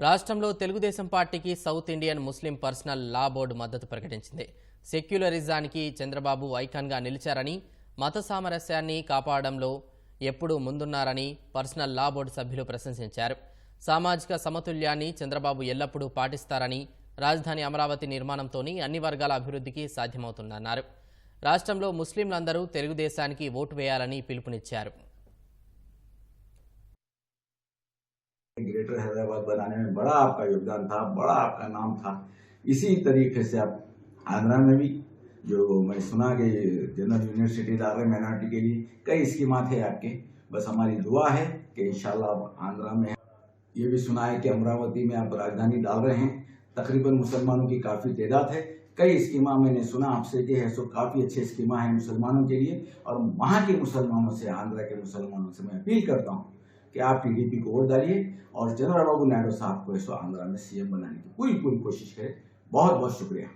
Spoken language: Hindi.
రాష్ట్రంలో తెలుగుదేశం పార్టీకి south Indian Muslim personal law board మద్దతు ప్రకటించింది. సెక్యులరిజానికి చంద్రబాబు ఐకాన్గా నిలిచారని మత సామరస్యాన్ని కాపాడడంలో ఎప్పుడూ ముందున్నారని పర్సనల్ లా బోర్డు సభ్యులు ప్రశంసించారు. సామాజిక సమతుల్యాన్ని చంద్రబాబు ఎల్లప్పుడూ పాటిస్తారని రాజధాని అమరావతి నిర్మాణంతోని అన్ని వర్గాల అభివృద్ధికి సాధ్యమవుతుందన్నారు. రాష్ట్రంలో ముస్లింలందరూ తెలుగుదేశానికి ఓటు వేయాలని పిలుపునిచ్చారు. ग्रेटर हैदराबाद बनाने में बड़ा आपका योगदान था, बड़ा आपका नाम था। इसी तरीके से आप आंध्रा में भी, जो मैं सुना कि जनरल यूनिवर्सिटी डाल रहे माइनॉरिटी के लिए कई स्कीमा थे आपके, बस हमारी दुआ है कि इंशाल्लाह आप आंध्रा में ये भी सुना है कि अमरावती में आप राजधानी डाल रहे हैं। तकरीबन मुसलमानों की काफ़ी तादाद है। कई स्कीमा मैंने सुना आपसे कि है, सो काफ़ी अच्छे स्कीमा है मुसलमानों के लिए। और वहाँ के मुसलमानों से, आंध्रा के मुसलमानों से मैं अपील करता हूँ कि आप टीडीपी को वोट डालिए और चंद्रबाबू नायडू साहब को इसको आंध्रा में सीएम बनाने की पूरी पूरी कोशिश करें। बहुत बहुत शुक्रिया।